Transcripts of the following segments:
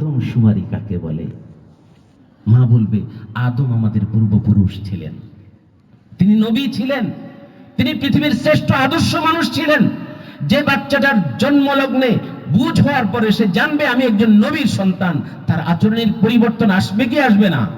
আদমশুমারি কাকে বলে? মা বলবে, আদম আমাদের পূর্বপুরুষ ছিলেন। তিনি নবী ছিলেন। তিনি পৃথিবীর শ্রেষ্ঠ আদর্শ মানুষ ছিলেন। যে বাচ্চাটার জন্মলগ্নে বুঝ হওয়ার পরে সে জানবে, আমি একজন নবীর সন্তান। তার আচরণের পরিবর্তন আসবে কি আসবে না?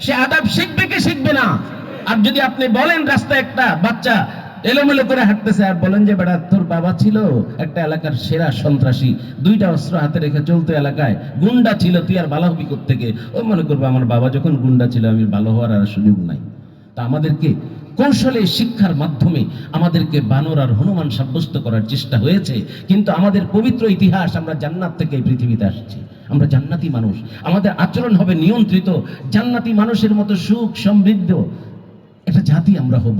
সে আদাব শিখবে কি শিখবে না? আর যদি আপনি বলেন, রাস্তায় একটা বাচ্চা এলোমেলো করে হাঁটতেছে আর বলেন যে বেটা তোর বাবা ছিল একটা এলাকার সেরা সন্ত্রাসী। দুইটা অস্ত্র হাতে রেখে চলতো এলাকায়। গুন্ডা ছিল, তুই আর ভালো হবি থেকে ও মনে করব, আমার বাবা যখন গুন্ডা ছিল, আমি ভালো হওয়ার আর সুযোগ নাই। তা আমাদেরকে কৌশলে, শিক্ষার মাধ্যমে আমাদেরকে বানর আর হনুমান সাব্যস্ত করার চেষ্টা হয়েছে। কিন্তু আমাদের পবিত্র ইতিহাস, আমরা জান্নাত থেকে এই পৃথিবীতে আসছি। আমরা জান্নাতি মানুষ। আমাদের আচরণ হবে নিয়ন্ত্রিত। জান্নাতি মানুষের মতো সুখ, সমৃদ্ধ। এটা জাতি আমরা হব।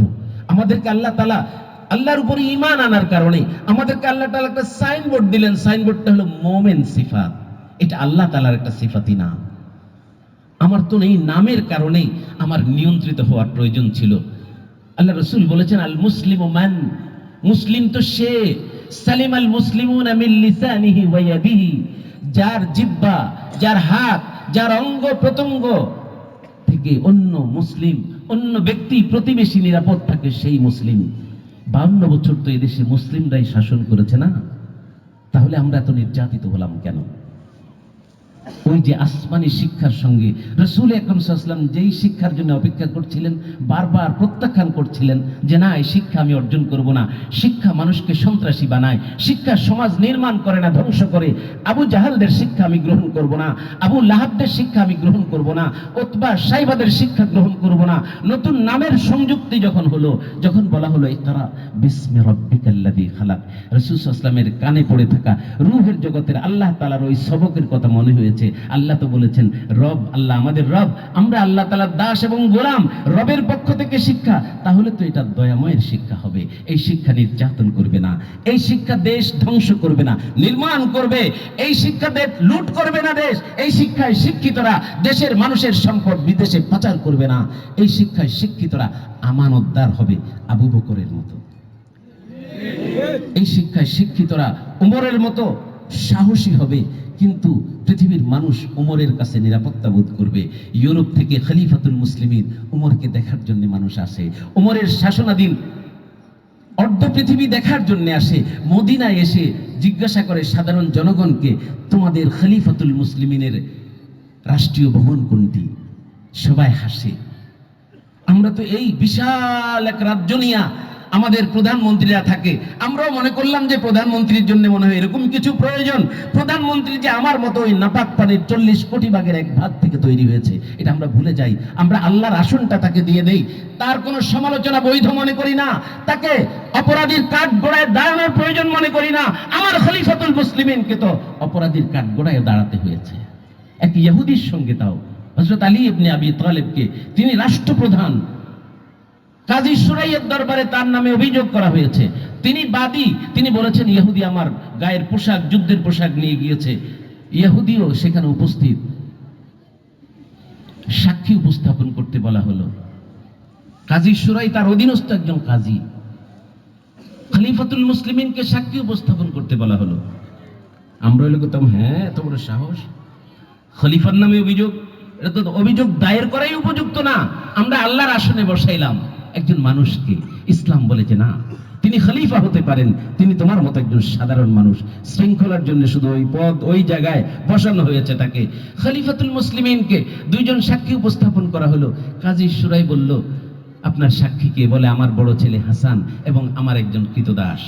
আমাদেরকে আল্লাহ তালা আল্লাহর উপরে ইমান আনার কারণে আমাদেরকে আল্লাহ তালা একটা সাইনবোর্ড দিলেন। সাইনবোর্ডটা হলো মোমেন সিফাত। এটা আল্লাহ তালার একটা সিফাতি নাম। আমার তো এই নামের কারণেই আমার নিয়ন্ত্রিত হওয়ার প্রয়োজন ছিল। আল্লাহ রসুল বলেছেন, আল মুসলিম মান মুসলিম তো সে সালিম আল ইয়াদিহি। যার জিব্বা যার হাত, যার অঙ্গ প্রত্যঙ্গ থেকে অন্য মুসলিম অন্য ব্যক্তি প্রতিবেশী নিরাপদ থাকে সেই মুসলিম। বাউন্ন বছর তো এদেশে মুসলিমরাই শাসন করেছে না? তাহলে আমরা এত নির্যাতিত হলাম কেন? ওই যে আসমানি শিক্ষার সঙ্গে। রসুল আকরম সাল্লাম যেই শিক্ষার জন্য অপেক্ষা করছিলেন, বারবার প্রত্যাখ্যান করছিলেন যে না, এই শিক্ষা আমি অর্জন করব না। শিক্ষা মানুষকে সন্ত্রাসী বানায়, শিক্ষা সমাজ নির্মাণ করে না, ধ্বংস করে। আবু জাহালদের শিক্ষা আমি গ্রহণ করব না, আবু লাহাবদের শিক্ষা আমি গ্রহণ করব না অথবা সাইবাদের শিক্ষা গ্রহণ করব না। নতুন নামের সংযুক্তি যখন হলো, যখন বলা হলো এই তারা বিস্মে রব্বিকাল্লাদি খালাক। রসুল আসলামের কানে পড়ে থাকা রুহের জগতের আল্লাহ তালার ওই সবকের কথা মনে হয়েছে। আল্লাহ তো বলেছেন, রব আল্লাহ আমাদের রব, আমরা আল্লাহ তালার দাস এবং গোলাম, রবের পক্ষ থেকে শিক্ষা, তাহলে তো এটা দয়াময়ের শিক্ষা হবে। এই শিক্ষা নির্যাতন করবে না, এই শিক্ষা দেশ ধ্বংস করবে না, নির্মাণ করবে, এই শিক্ষা দেশ লুট করবে না দেশ, এই শিক্ষায় শিক্ষিতরা দেশের মানুষের সম্পদ বিদেশে পাচার করবে না, এই শিক্ষায় শিক্ষিতরা আমানতদার হবে আবু বকরের মতো। এই শিক্ষায় শিক্ষিতরা উমরের মতো সাহসী হবে কিন্তু পৃথিবীর মানুষ উমরের কাছে নিরাপত্তা বোধ করবে। ইউরোপ থেকে খলিফাতুল মুসলিমিন উমরকে দেখার জন্য মানুষ আসে। উমরের শাসনাধীন অর্ধ পৃথিবী দেখার জন্য আসে। মদিনায় এসে জিজ্ঞাসা করে সাধারণ জনগণকে, তোমাদের খলিফাতুল মুসলিমিনের রাষ্ট্রীয় ভবন কোনটি? সবাই হাসে। আমরা তো এই বিশাল এক রাজ্য নিয়া আমাদের প্রধানমন্ত্রীরা থাকে। আমরাও মনে করলাম যে প্রধানমন্ত্রীর জন্য মনে হয় এরকম কিছু প্রয়োজন। প্রধানমন্ত্রী যে আমার মতো ওই নাপাক পানির চল্লিশ কোটি ভাগের এক ভাগ থেকে তৈরি হয়েছে, এটা আমরা ভুলে যাই। আমরা আল্লাহর আসনটা তাকে দিয়ে দেই। তার কোনো সমালোচনা বৈধ মনে করি না। তাকে অপরাধীর কাঠ গোড়ায় দাঁড়ানোর প্রয়োজন মনে করি না। আমার খলিফাতুল মুসলিমিনকে তো অপরাধীর কাঠ গোড়ায় দাঁড়াতে হয়েছে। এক ইহুদির সঙ্গে তাও। হজরত আলী ইবনে আবি তালেবকে, তিনি রাষ্ট্রপ্রধান। কাজী সুরাইয়ের দরবারে তার নামে অভিযোগ করা হয়েছে। তিনি বাদী, তিনি বলেছেন, ইহুদি আমার গায়ের পোশাক, যুদ্ধের পোশাক নিয়ে গিয়েছে। ইহুদিও সেখানে উপস্থিত। সাক্ষী উপস্থাপন করতে বলা হলো। কাজী সুরাই তার অধীনস্থ একজন কাজী। খলিফাতুল মুসলিমিনকে সাক্ষী উপস্থাপন করতে বলা হলো। আমরা হলো করতাম হ্যাঁ এত বড় সাহস। খলিফার নামে অভিযোগ, এটা তো অভিযোগ দায়ের করাই উপযুক্ত না। আমরা আল্লাহর আসনে বসাইলাম। একজন মানুষকে ইসলাম বলে যে না, তিনি খলিফা হতে পারেন, তিনি তোমার মতো একজন সাধারণ মানুষ। শৃঙ্খলার জন্য শুধু ওই পদ, ওই জায়গায় বসানো হয়েছে তাকে। খলিফাতুল মুসলিমিনকে দুইজন সাক্ষী উপস্থাপন করা হলো। কাজী সুরাই বলল, আপনার সাক্ষী কে? বলে, আমার বড় ছেলে হাসান এবং আমার একজন কৃতদাস।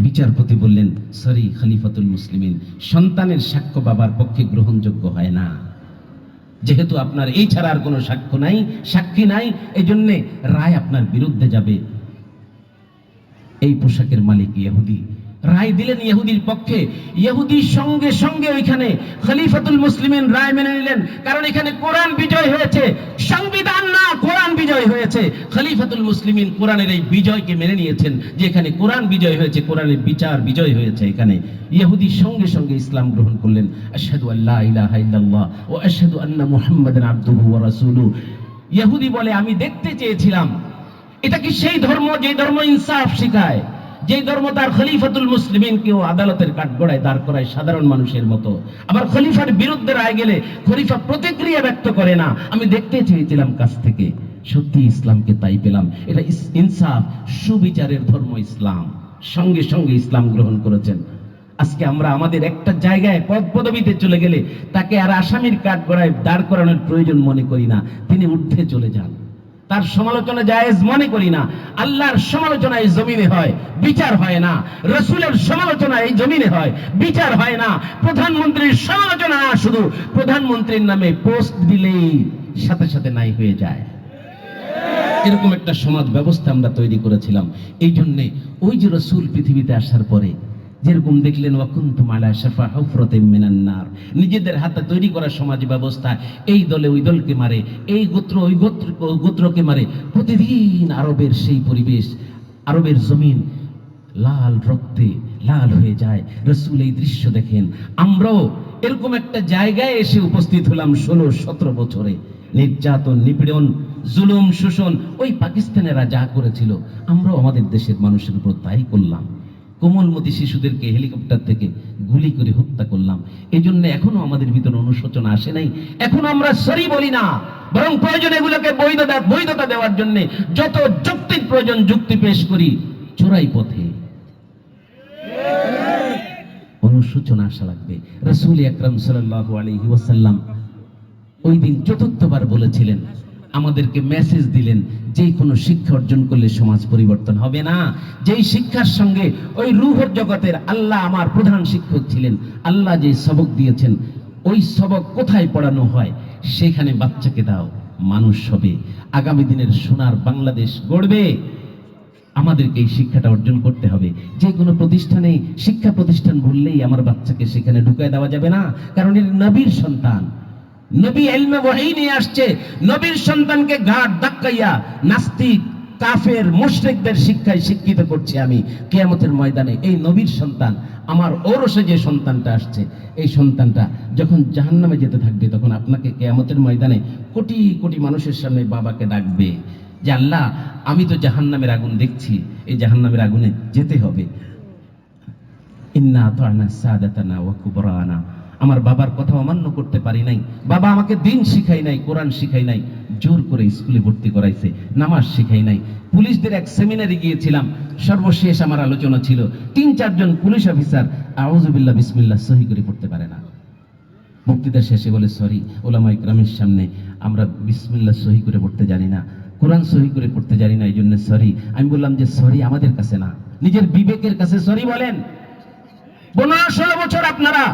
বিচারপতি বললেন, সরি খলিফাতুল মুসলিমিন, সন্তানের সাক্ষ্য বাবার পক্ষে গ্রহণযোগ্য হয় না। যেহেতু আপনার এই ছাড়া আর কোনো সাক্ষ্য নাই, সাক্ষী নাই এই রায় আপনার বিরুদ্ধে যাবে। এই পোশাকের মালিক ইহুদি। রায় দিলেন ইহুদির পক্ষে। ইহুদির সঙ্গে সঙ্গে ওইখানে খলিফাতুল মুসলিমিন রায় মেনে নিলেন। কারণ এখানে কোরআন বিজয় হয়েছে। সংবিধান না, কোরআন বিজয় হয়েছে। খলিফাতুল মুসলিমিন কোরআনের এই বিজয়কে মেনে নিয়েছেন যে এখানে কোরআন বিজয় হয়েছে, কোরআনের বিচার বিজয় হয়েছে এখানে। ইহুদির সঙ্গে সঙ্গে ইসলাম গ্রহণ করলেন। আশহাদু আল্লাহ ইলাহা ইল্লাল্লাহ ও আশহাদু আন্না মুহাম্মাদান আবদুহু ওয়া ইহুদি বলে, আমি দেখতে চেয়েছিলাম। এটা কি সেই ধর্ম যে ধর্ম ইনসাফ শেখায়? যেই ধর্ম তার খলিফাতুল মুসলিমিন কেউ আদালতের কাঠগড়ায় দাঁড় করায় সাধারণ মানুষের মতো। আবার খলিফার বিরুদ্ধে রায় গেলে খলিফা প্রতিক্রিয়া ব্যক্ত করে না। আমি দেখতে চেয়েছিলাম কাছ থেকে, সত্যি ইসলামকে তাই পেলাম। এটা ইনসাফ, সুবিচারের ধর্ম ইসলাম। সঙ্গে সঙ্গে ইসলাম গ্রহণ করেছেন। আজকে আমরা আমাদের একটা জায়গায় পদ পদবিতে চলে গেলে তাকে আর আসামির কাঠ গড়ায় দাঁড় করানোর প্রয়োজন মনে করি না। তিনি ঊর্ধ্বে চলে যান। তার সমালোচনা জায়েজ মনে করি না। আল্লাহর সমালোচনা এই জমিনে হয়, বিচার হয় না। রসুলের সমালোচনা এই জমিনে হয়, বিচার হয় না। প্রধানমন্ত্রীর সমালোচনা না শুধু প্রধানমন্ত্রীর নামে পোস্ট দিলেই সাথে সাথে নাই হয়ে যায়। এরকম একটা সমাজ ব্যবস্থা আমরা তৈরি করেছিলাম। এই জন্যে ওই যে রসুল পৃথিবীতে আসার পরে যেরকম দেখলেন ওয়াকুন্তুম আলা শাফা হুফরাতিম মিনান নার। নিজেদের হাতে তৈরি করা সমাজ ব্যবস্থা, এই দলে ওই দলকে মারে, এই গোত্র ওই গোত্র গোত্রকে মারে। প্রতিদিন আরবের সেই পরিবেশ, আরবের জমিন লাল রক্তে লাল হয়ে যায়। রসুল এই দৃশ্য দেখেন। আমরাও এরকম একটা জায়গায় এসে উপস্থিত হলাম ষোলো, সতেরো বছরে। নির্যাতন, নিপীড়ন, জুলুম, শোষণ, ওই পাকিস্তানেরা যা করেছিল, আমরাও আমাদের দেশের মানুষের উপর তাই করলাম। কোমলমতি শিশুদেরকে হেলিকপ্টার থেকে গুলি করে হত্যা করলাম। এই জন্য এখনও আমাদের ভিতরে অনুশোচনা আসে নাই। এখনও আমরা সরি বলি না। বরং প্রয়োজন এগুলোকে বৈধতা বৈধতা দেওয়ার জন্য যত যুক্তির প্রয়োজন যুক্তি পেশ করি, চোরাই পথে। অনুশোচনা আসা লাগবে। রসুল আকরাম সাল্লাহ আলহি ওয়াসাল্লাম ওই দিন চতুর্থবার বলেছিলেন আমাদেরকে মেসেজ দিলেন, যে কোনো শিক্ষা অর্জন করলে সমাজ পরিবর্তন হবে না। যেই শিক্ষার সঙ্গে ওই রুহর জগতের আল্লাহ আমার প্রধান শিক্ষক ছিলেন, আল্লাহ যে সবক দিয়েছেন, ওই সবক কোথায় পড়ানো হয়, সেখানে বাচ্চাকে দাও, মানুষ হবে। আগামী দিনের সোনার বাংলাদেশ গড়বে। আমাদেরকে এই শিক্ষাটা অর্জন করতে হবে। যে কোনো প্রতিষ্ঠানে শিক্ষা প্রতিষ্ঠান বললেই আমার বাচ্চাকে সেখানে ঢুকায় দেওয়া যাবে না, কারণ এর নবীর সন্তান। নবী এলমে ওয়াহি নিয়ে আসছে, নবীর সন্তানকে ঘাট ধাক্কাইয়া নাস্তিক, কাফের, মুশরিকদের শিক্ষায় শিক্ষিত করছি আমি কেয়ামতের ময়দানে। এই নবীর সন্তান, আমার ওরসে যে সন্তানটা আসছে, এই সন্তানটা যখন জাহান্নামে যেতে থাকবে, তখন আপনাকে কেয়ামতের ময়দানে কোটি কোটি মানুষের সামনে বাবাকে ডাকবে যে, আল্লাহ, আমি তো জাহান্নামের আগুন দেখছি, এই জাহান্নামের আগুনে যেতে হবে। ইন্না তো আতানা সাদাতানা ওয়া কুবরানা। আমার বাবার কথা অমান্য করতে পারি নাই। বাবা আমাকে দিন শিখাই নাই, কোরআন শিখাই নাই, জোর করে স্কুলে ভর্তি করাইছে, নামাজ শিখাই নাই। পুলিশদের এক সেমিনারে গিয়েছিলাম, সর্বশেষ আমার আলোচনা ছিল। তিন, চারজন পুলিশ অফিসার আউজুবিল্লাহ বিসমিল্লাহ সহি করে পড়তে পারে না। বক্তৃতা শেষে বলে, সরি, ওলামা ইকরামের সামনে আমরা বিসমিল্লাহ সহি করে পড়তে জানি না, কোরআন সহি করে পড়তে জানি না এই জন্য সরি। আমি বললাম যে, সরি আমাদের কাছে না, নিজের বিবেকের কাছে সরি বলেন। পনেরো, ষোলো বছর আপনারা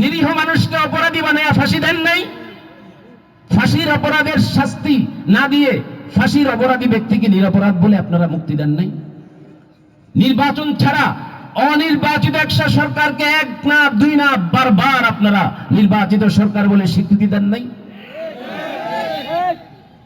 নিরীহ মানুষকে অপরাধী বানায় ফাঁসি দেন নাই। ফাঁসির অপরাধের শাস্তি না দিয়ে ফাঁসির অপরাধী ব্যক্তিকে নিরপরাধ বলে আপনারা মুক্তি দেন নাই। নির্বাচন ছাড়া অনির্বাচিত একটা সরকারকে এক না দুই না বারবার আপনারা নির্বাচিত সরকার বলে স্বীকৃতি দেন নাই।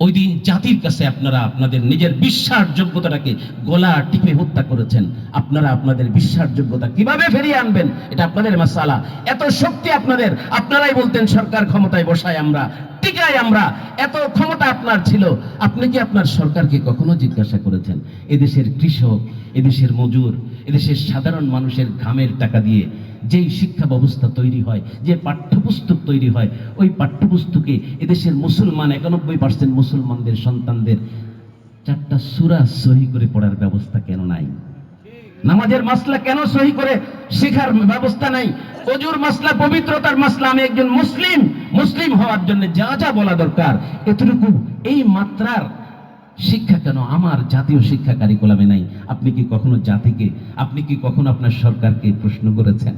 ওই দিন জাতির কাছে আপনারা আপনাদের নিজের বিশ্বাসযোগ্যতাটাকে গলা টিপে হত্যা করেছেন। আপনারা আপনাদের বিশ্বাসযোগ্যতা কীভাবে ফিরিয়ে আনবেন? এটা আপনাদের মাসালা। এত শক্তি আপনাদের। আপনারাই বলতেন, সরকার ক্ষমতায় বসায় আমরা। টিকায় আমরা এত ক্ষমতা আপনার ছিল, আপনি কি আপনার সরকারকে কখনো জিজ্ঞাসা করেছেন? এদেশের কৃষক, এদেশের মজুর, এদেশের সাধারণ মানুষের ঘামের টাকা দিয়ে যেই শিক্ষা ব্যবস্থা তৈরি হয়, যে পাঠ্যপুস্তক তৈরি হয়, ওই পাঠ্যপুস্তকে এদেশের মুসলমান একানব্বই পার্সেন্ট মুসলমানদের সন্তানদের চারটা সুরা সহি করে পড়ার ব্যবস্থা কেন নাই? নামাজের মাসলা কেন সহি করে শেখার ব্যবস্থা নাই? অজুর মাসলা, পবিত্রতার মাসলা, আমি একজন মুসলিম মুসলিম হওয়ার জন্য যা যা বলা দরকার, এতটুকু এই মাত্রার শিক্ষা কেন? আমার জাতীয় শিক্ষা কারিকুলামে নাই। আপনি কি কখনো জাতিকে, আপনি কি কখনো আপনার সরকারকে প্রশ্ন করেছেন?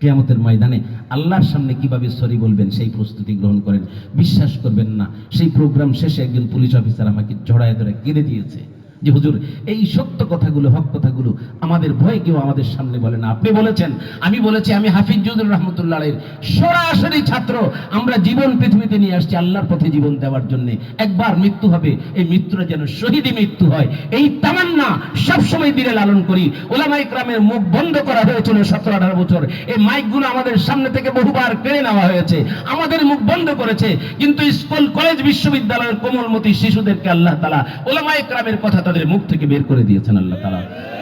কেয়ামতের ময়দানে আল্লাহর সামনে কীভাবে সরি বলবেন, সেই প্রস্তুতি গ্রহণ করেন। বিশ্বাস করবেন না, সেই প্রোগ্রাম শেষে একজন পুলিশ অফিসার আমাকে জড়ায় ধরে কেঁদে দিয়েছে। যে হুজুর, এই সত্য কথাগুলো, হক কথাগুলো আমাদের ভয় কেউ আমাদের সামনে বলে না। আপনি বলেছেন, আমি বলেছি, আমি হাফিজুদুর রহমতুল্লাহ সরাসরি ছাত্র। আমরা জীবন পৃথিবীতে নিয়ে আসছি আল্লাহর পথে জীবন দেওয়ার জন্য। একবার মৃত্যু হবে, এই মৃত্যুটা যেন শহীদই মৃত্যু হয়। এই তামান্না সবসময় দিলে লালন করি। ওলামা ইকরামের মুখ বন্ধ করা হয়েছিল সতেরো আঠারো বছর। এই মাইকগুলো আমাদের সামনে থেকে বহুবার কেড়ে নেওয়া হয়েছে। আমাদের মুখ বন্ধ করেছে, কিন্তু স্কুল, কলেজ, বিশ্ববিদ্যালয়ের কোমলমতি শিশুদেরকে আল্লাহ তালা ওলামা ইকরামের কথা আমাদের মুখ থেকে বের করে দিয়েছেন আল্লাহ তারা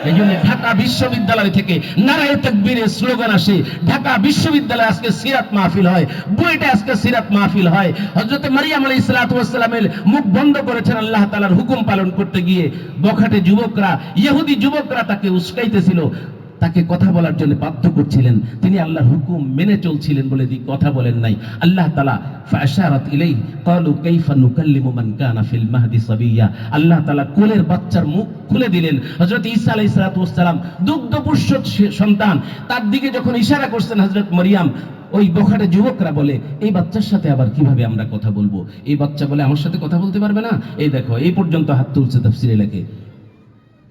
এই জন্য ঢাকা বিশ্ববিদ্যালয় থেকে নারায় তকবীরের স্লোগান আসে, ঢাকা বিশ্ববিদ্যালয়ে আজকে সিরাত মাহফিল হয়, বুয়েটে আজকে সিরাত মাহফিল হয়। হজরত মারিয়াম আলী ইসলাতামের মুখ বন্ধ করেছেন আল্লাহ তালার হুকুম পালন করতে গিয়ে, বখাটে যুবকরা, ইহুদি যুবকরা তাকে উস্কাইতেছিল। তাকে কথা বলার জন্য বাধ্য করছিলেন। তিনি আল্লাহর হুকুম মেনে চলছিলেন বলে দি কথা বলেন নাই। আল্লাহ তালা ফাশারাত ইলাই ক্বালু কাইফা নুকাল্লিমু মান কানা ফিল মাহদি সাবিয়্যা আল্লাহ তাআলা কোলের বাচ্চার মুখ খুলে দিলেন। হযরত ঈসা আলাইহিস ওয়াসসালাম দুগ্ধপুষ্য সন্তান, তার দিকে যখন ইশারা করছেন হযরত মরিয়াম, ওই বখাটে যুবকরা বলে, এই বাচ্চার সাথে আবার কীভাবে আমরা কথা বলব? এই বাচ্চা বলে আমার সাথে কথা বলতে পারবে না? এই দেখো, এই পর্যন্ত হাত তুলছে তাফসীরে লেখে।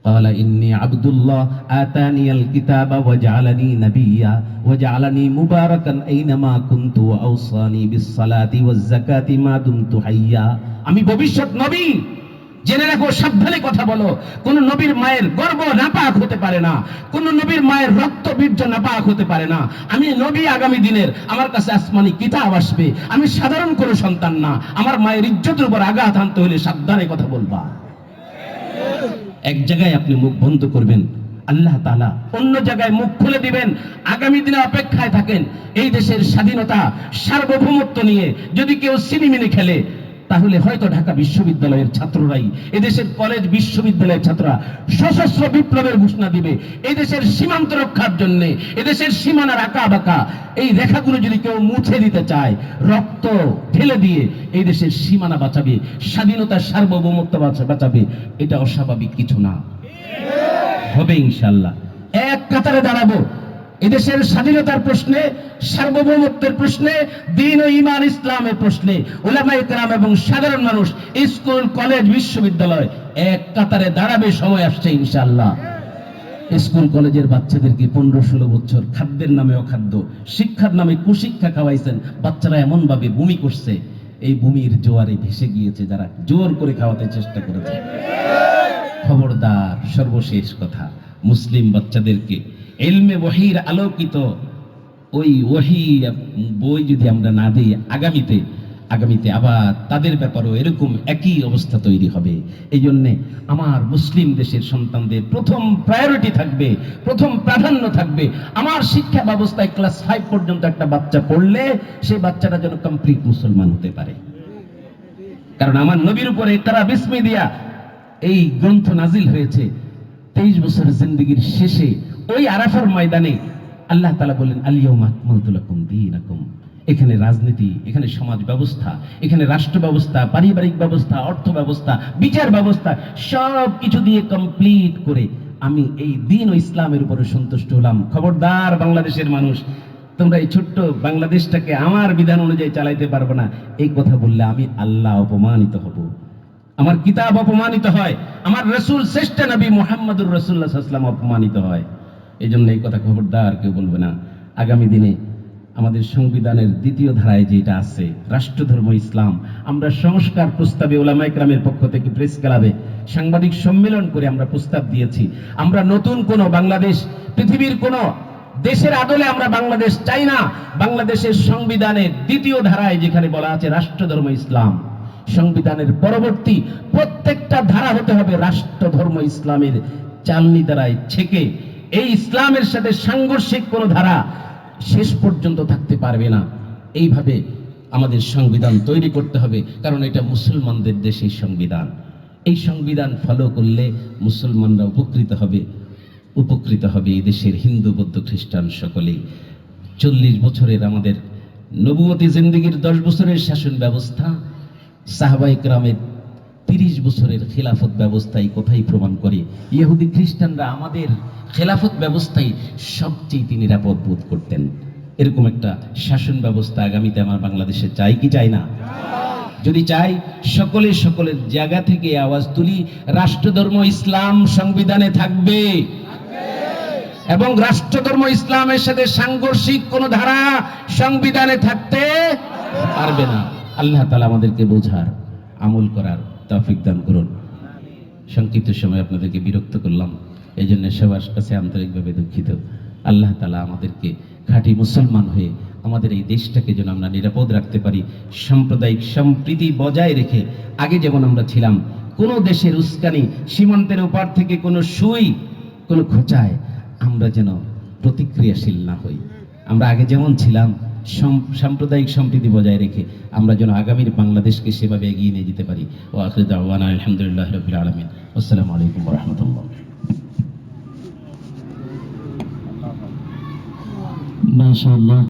قال إني عبد الله آتاني الكتاب وجعلني نبيا وجعلني مباركا أينما كنت وأوصاني بالصلاة والزكاة ما دمت حيا আমি ভবিষ্যৎ নবী জেনে রাখো সাবধানে কথা বলো কোন নবীর মায়ের গর্ব নাপাক হতে পারে না কোন নবীর মায়ের রক্ত বীর্য নাপাক হতে পারে না আমি নবী আগামী দিনের আমার কাছে আসমানি কিতাব আসবে আমি সাধারণ কোনো সন্তান না আমার মায়ের ইজ্জতের উপর আঘাত আনতে হলে সাবধানে কথা বলবা এক জায়গায় আপনি মুখ বন্ধ করবেন, আল্লাহ তালা অন্য জায়গায় মুখ খুলে দিবেন, আগামী দিনে অপেক্ষায় থাকেন। এই দেশের স্বাধীনতা সার্বভৌমত্ব নিয়ে যদি কেউ সিনেমিনে খেলে তাহলে হয়তো ঢাকা বিশ্ববিদ্যালয়ের ছাত্ররাই, এদেশের কলেজ বিশ্ববিদ্যালয়ের ছাত্ররা সশস্ত্র বিপ্লবের ঘোষণা দিবে। এই দেশের সীমান্ত রক্ষার জন্য, এদেশের সীমানার আঁকা বাঁকা এই রেখাগুলো যদি কেউ মুছে দিতে চায়, রক্ত ঢেলে দিয়ে এই দেশের সীমানা বাঁচাবে, স্বাধীনতার সার্বভৌমত্ব বাঁচাবে, এটা অস্বাভাবিক কিছু না। হবে ইনশাল্লাহ। এক কাতারে দাঁড়াবো। এদেশের স্বাধীনতার প্রশ্নে, সার্বভৌমত্বের প্রশ্নে, দিন ও ইমান ইসলামের প্রশ্নে ওলামাই কেরাম এবং সাধারণ মানুষ স্কুল, কলেজ, বিশ্ববিদ্যালয় এক কাতারে দাঁড়াবে, সময় আসছে ইনশাল্লাহ স্কুল, কলেজের বাচ্চাদেরকে পনেরো ষোলো বছর খাদ্যের নামে অখাদ্য, শিক্ষার নামে কুশিক্ষা খাওয়াইছেন। বাচ্চারা এমন ভাবে বমি করছে, এই ভূমির জোয়ারে ভেসে গিয়েছে যারা জোর করে খাওয়াতে চেষ্টা করেছে। খবরদার, সর্বশেষ কথা, মুসলিম বাচ্চাদেরকে এলমে ওহির আলোকিত, ওই ওহি বই যদি আমরা না দিই, আগামীতে আগামীতে আবার তাদের ব্যাপারেও এরকম একই অবস্থা তৈরি হবে। এই জন্যে আমার মুসলিম দেশের সন্তানদের প্রথম প্রায়োরিটি থাকবে, প্রথম প্রাধান্য থাকবে। আমার শিক্ষা ব্যবস্থায় ক্লাস ফাইভ পর্যন্ত একটা বাচ্চা পড়লে সেই বাচ্চাটা যেন কমপ্লিট মুসলমান হতে পারে। কারণ আমার নবীর উপরে তারা বিস্মি দিয়া এই গ্রন্থ নাজিল হয়েছে। তেইশ বছরের জিন্দগির শেষে ওই আরাফার ময়দানে আল্লাহ তালা বলেন আলিয়ম আকমলতুলাকুম এখানে রাজনীতি, এখানে সমাজ ব্যবস্থা, এখানে রাষ্ট্র ব্যবস্থা, পারিবারিক ব্যবস্থা, অর্থ ব্যবস্থা, বিচার ব্যবস্থা, সব কিছু দিয়ে কমপ্লিট করে আমি এই দিন ও ইসলামের উপরে সন্তুষ্ট হলাম। খবরদার বাংলাদেশের মানুষ, তোমরা এই ছোট্ট বাংলাদেশটাকে আমার বিধান অনুযায়ী চালাইতে পারব না। এই কথা বললে আমি আল্লাহ অপমানিত হব। আমার কিতাব অপমানিত হয়, আমার রসুল শ্রেষ্ঠ নবী মোহাম্মদুর রসুল্লাহাম অপমানিত হয়। এই জন্য এই কথা খবরদার কেউ বলবে না। আগামী দিনে আমাদের সংবিধানের দ্বিতীয় ধারায় যেটা আছে, রাষ্ট্রধর্ম, ইসলাম, আমরা সংস্কার প্রস্তাবে ওলামাইকরামের পক্ষ থেকে প্রেস ক্লাবে সাংবাদিক সম্মেলন করে আমরা প্রস্তাব দিয়েছি। আমরা নতুন কোন বাংলাদেশ, পৃথিবীর কোন দেশের আদলে আমরা বাংলাদেশ চাই না। বাংলাদেশের সংবিধানের দ্বিতীয় ধারায় যেখানে বলা আছে রাষ্ট্রধর্ম, ইসলাম, সংবিধানের পরবর্তী প্রত্যেকটা ধারা হতে হবে রাষ্ট্র ধর্ম ইসলামের চালনি দ্বারায় ছেকে। এই ইসলামের সাথে সাংঘর্ষিক কোন ধারা শেষ পর্যন্ত থাকতে পারবে না। এইভাবে আমাদের সংবিধান তৈরি করতে হবে, কারণ এটা মুসলমানদের দেশের সংবিধান। এই সংবিধান ফলো করলে মুসলমানরা উপকৃত হবে উপকৃত হবে এই দেশের হিন্দু, বৌদ্ধ, খ্রিস্টান সকলেই। চল্লিশ বছরের আমাদের নবুয়তী জিন্দিগির দশ বছরের শাসন ব্যবস্থা সাহাবাই গ্রামের তিরিশ বছরের খেলাফত ব্যবস্থায় কোথায় প্রমাণ করে? ইহুদি খ্রিস্টানরা আমাদের খেলাফত ব্যবস্থায় সবচেয়ে নিরাপদ বোধ করতেন। এরকম একটা শাসন ব্যবস্থা আগামীতে আমার বাংলাদেশে চাই কি চাই না? যদি চাই, সকলে সকলের জায়গা থেকে আওয়াজ তুলি, রাষ্ট্রধর্ম ইসলাম সংবিধানে থাকবে। এবং রাষ্ট্রধর্ম ইসলামের সাথে সাংঘর্ষিক কোন ধারা সংবিধানে থাকতে পারবে না। আল্লাহ তালা আমাদেরকে বোঝার, আমল করার তৌফিক দান করুন। সংক্ষিপ্ত সময় আপনাদেরকে বিরক্ত করলাম এই জন্য সবার কাছে আন্তরিকভাবে দুঃখিত। আল্লাহ তালা আমাদেরকে খাঁটি মুসলমান হয়ে আমাদের এই দেশটাকে যেন আমরা নিরাপদ রাখতে পারি, সাম্প্রদায়িক সম্প্রীতি বজায় রেখে আগে যেমন আমরা ছিলাম, কোনো দেশের উস্কানি সীমান্তের ওপার থেকে কোনো সুই, কোনো খোঁচায় আমরা যেন প্রতিক্রিয়াশীল না হই। আমরা আগে যেমন ছিলাম সাম্প্রদায়িক সম্প্রীতি বজায় রেখে আমরা যেন আগামীর বাংলাদেশকে সেভাবে এগিয়ে নিয়ে যেতে পারি। ও আখরিদ আহ্বান আলহামদুলিল্লাহ রবিল আলমিন। আসসালামু আলাইকুম রহমতুল্লাহ। মাশাআল্লাহ।